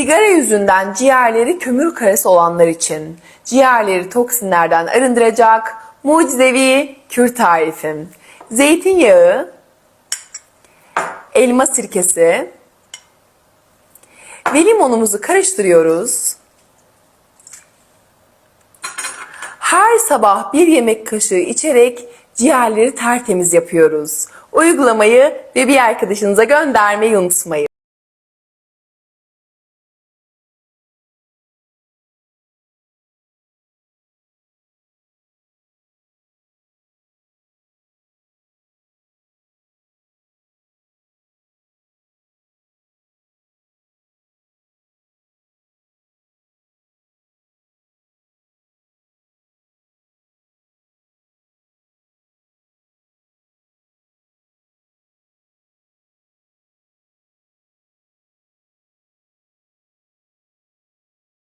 Sigara yüzünden ciğerleri kömür karası olanlar için ciğerleri toksinlerden arındıracak mucizevi kür tarifim. Zeytinyağı, elma sirkesi ve limonumuzu karıştırıyoruz. Her sabah bir yemek kaşığı içerek ciğerleri tertemiz yapıyoruz. Uygulamayı ve bir arkadaşınıza göndermeyi unutmayın.